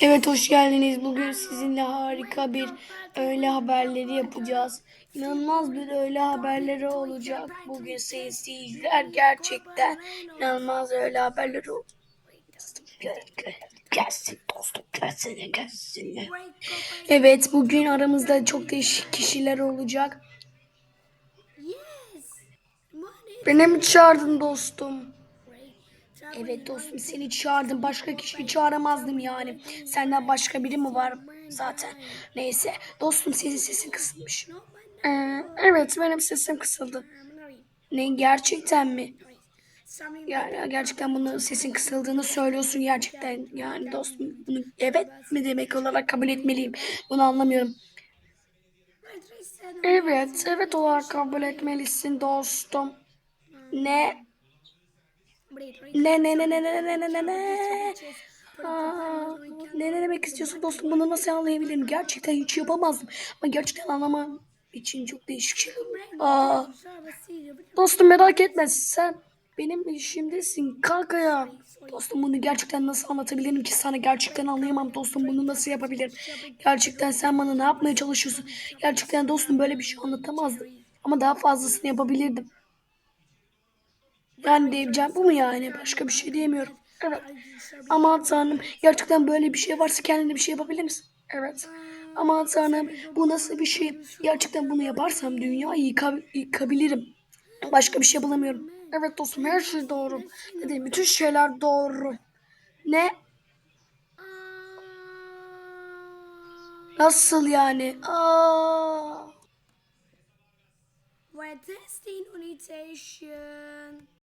Evet hoş geldiniz. Bugün sizinle harika bir öğle haberleri yapacağız. İnanılmaz bir öğle haberleri olacak. Bugün sayın seyirciler gerçekten inanılmaz öğle haberleri olacak. Gelsin dostum gelsin gelsin. Evet bugün aramızda çok değişik kişiler olacak. Beni mi çağırdın dostum? Evet dostum seni çağırdım. Başka kişiyi çağıramazdım yani. Senden başka biri mi var zaten? Neyse. Dostum senin sesin kısılmış. Ee, evet benim sesim kısıldı. Ne gerçekten mi? Yani gerçekten bunu sesin kısıldığını söylüyorsun gerçekten. Yani dostum bunu evet mi demek olarak kabul etmeliyim. Bunu anlamıyorum. Evet, evet olarak kabul etmelisin dostum. Ne? Ne ne ne ne ne ne ne ne ne Aa, ne ne demek istiyorsun dostum bunu nasıl anlayabilirim? Gerçekten hiç yapamazdım. Ama gerçekten anlamam için çok değişik şey. Aa, dostum merak etme sen benim işimdesin kalk ayağa. Dostum bunu gerçekten nasıl anlatabilirim ki sana gerçekten anlayamam dostum bunu nasıl yapabilirim? Gerçekten sen bana ne yapmaya çalışıyorsun? Gerçekten dostum böyle bir şey anlatamazdım. Ama daha fazlasını yapabilirdim. Yani diyeceğim bu mu yani? Başka bir şey diyemiyorum. Evet. Aman tanrım gerçekten böyle bir şey varsa kendine bir şey yapabilir misin? Evet. Aman tanrım bu nasıl bir şey? Gerçekten bunu yaparsam dünyayı yıka- yıkabilirim. Başka bir şey bulamıyorum. Evet dostum her şey doğru. Dediğim bütün şeyler doğru. Ne? Nasıl yani? Aa. We're testing unitation.